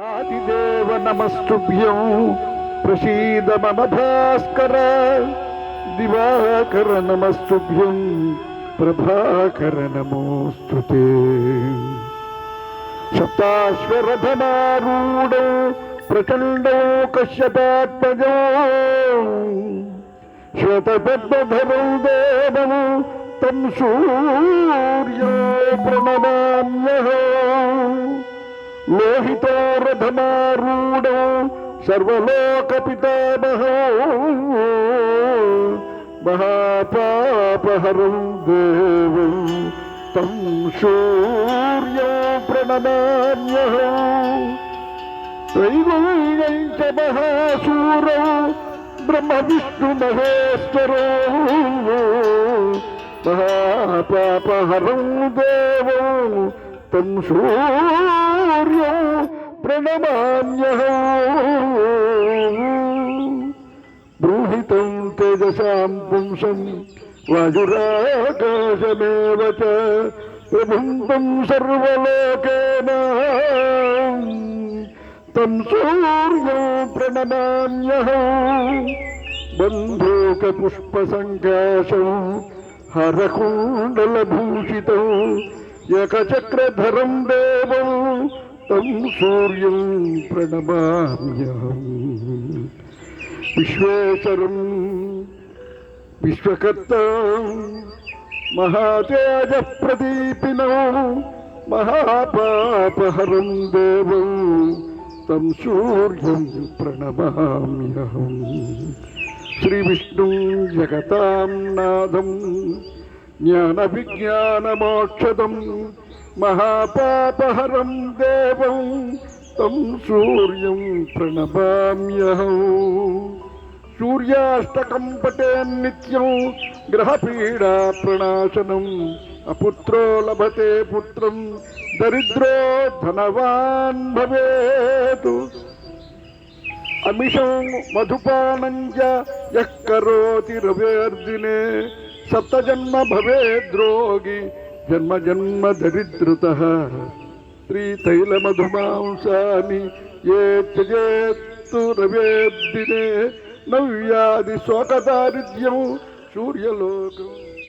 आदिदेव नमस्तुभ्यं। प्रसीद मम भास्कर। दिवाकर नमस्तुभ्यं। प्रभाकर नमोस्तु ते। सप्ताश्वरधनारूढो प्रचण्डो कश्यपात्मजो। श्वेतपद्मधरौ देवौ तं सूर्यो प्रणमाम्यः లోహితో రథమారూఢో సర్వలోక పితామహో మహాపాపహరం దేవం తం సూర్యో ప్రణమాన్య త్రైగుణ్యం చ మహాసూరో బ్రహ్మ విష్ణు మహేశ్వరో మహాపాపహరం దేవం తం సూర్యం ప్రణమామ్యహం బ్రూహితం తేజసాం పుంసం వాయురాకాశమేవ చ ప్రభుం తం సర్వలోకేన తం సూర్యం ప్రణమామ్యహం బంధూక పుష్ప సంకాశం హరకుండలభూషితం ఏకచక్రధరం దేవం తం సూర్యం ప్రణమామ్యహం విశ్వేశ్వరం విశ్వకర్త మహాతేజ ప్రదీపినో మహాపాపహరం దేవం తం సూర్యం ప్రణమామ్యహం महापापहरं देवं तं सूर्यं प्रणमाम्यहम् सूर्याष्टकं पटेन् नित्यं ग्रहपीडाप्रणाशनम् अपुत्रो लभते पुत्रं, दरिद्रो धनवान् भवेत्। अमिषं मधुपानं च यः करोति रवेऽर्दिने सप्तजन्म भवेद्रोगी మధుపానం జన్మ జన్మ దరిద్రత. శ్రీతైలమధుమాంసాని ఏ త్యజేత్తు రవేద్దినే నవ్యాది శోకదారిద్ర్యం సూర్యలోకం.